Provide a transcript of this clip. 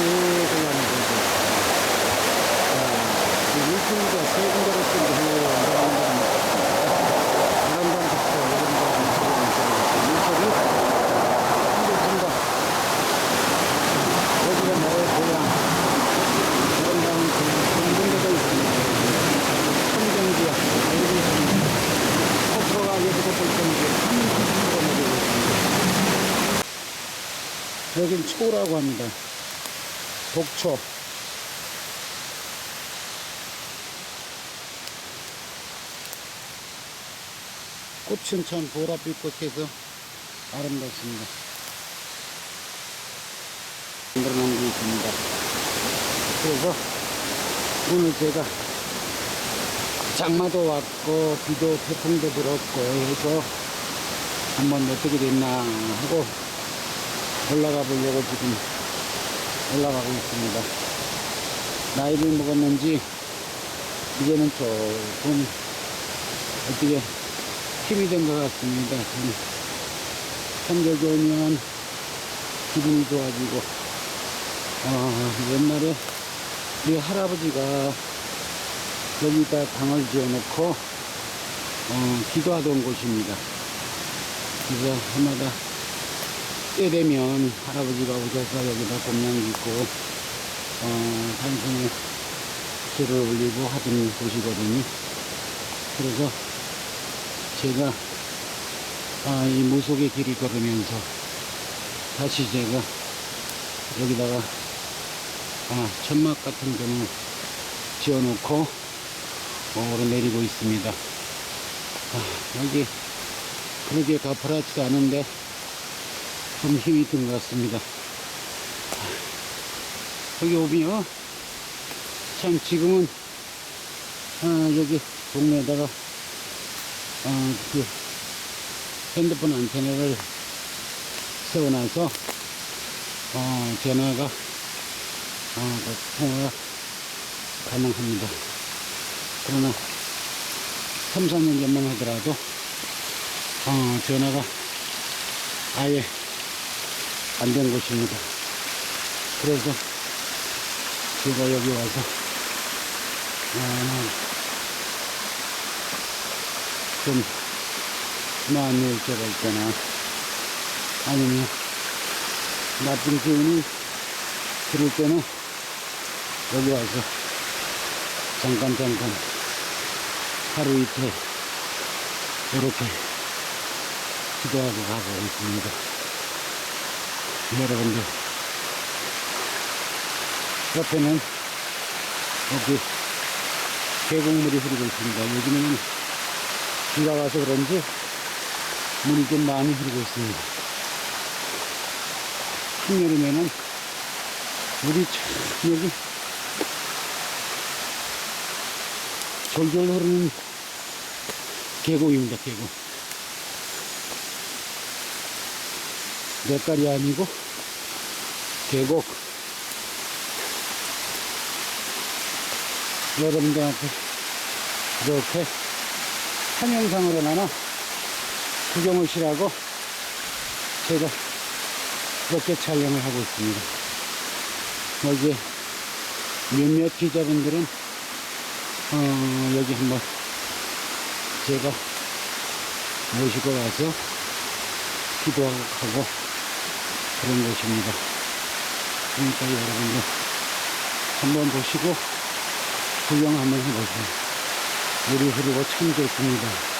조정하는 분들, 일품과 세 여기 는 군데를 좀 해요. 여긴 초라고 합니다. 독초. 꽃은 참 보랏빛 꽃해서 아름답습니다. 만들어 놓은 게 있습니다. 그래서 오늘 제가 장마도 왔고 비도 태풍도 불었고 해서 한번 어떻게 됐나 하고 올라가 보려고 지금 올라가고 있습니다. 나이를 먹었는지 이제는 조금 어떻게 힘이 된 것 같습니다. 3절 오면 기분이 좋아지고 어, 옛날에 우리 할아버지가 여기다 방을 지어놓고 어, 기도하던 곳입니다. 그래서 해마다 때 되면 할아버지가 오셔서 여기다 곰냥 짓고 어, 단순히 기를 올리고 하던 곳이거든요. 그래서 제가 아, 이 무속의 길을 걸으면서 다시 제가 여기다가 아, 천막 같은 거는 지어놓고 어, 오르내리고 있습니다. 아, 여기 그렇게 가파랗지도 않은데 좀 힘이 든것 같습니다. 아, 여기 오면 참 지금은 아, 여기 동네에다가 어, 그 핸드폰 안테나를 세워놔서 어, 전화가 어, 그 통화가 가능합니다. 그러나 3, 4년 전만 하더라도 어, 전화가 아예 안 되는 곳입니다. 그래서 제가 여기 와서 어, 좀 나을 때가 있거나 아니면 나쁜 기운이 들을 때는 여기 와서 잠깐 잠깐 하루 이틀 이렇게 기도하고 가고 있습니다. 여러분들 옆에는 여기 계곡물이 흐르고 있습니다. 요즘에는 비가 와서 그런지 물이 좀 많이 흐르고 있습니다. 한여름에는 물이 참 여기 졸졸 흐르는 계곡입니다, 계곡. 냇가리 아니고 계곡. 여러분들한테 이렇게 한 영상으로 나나 구경 오시라고 제가 이렇게 촬영을 하고 있습니다. 여기 몇몇 기자분들은 어, 여기 한번 제가 모시고 와서 기도하고 그런 곳입니다. 그러니까 여러분들 한번 보시고 구경 한번 해보세요. 물이 흐르고 참 좋습니다.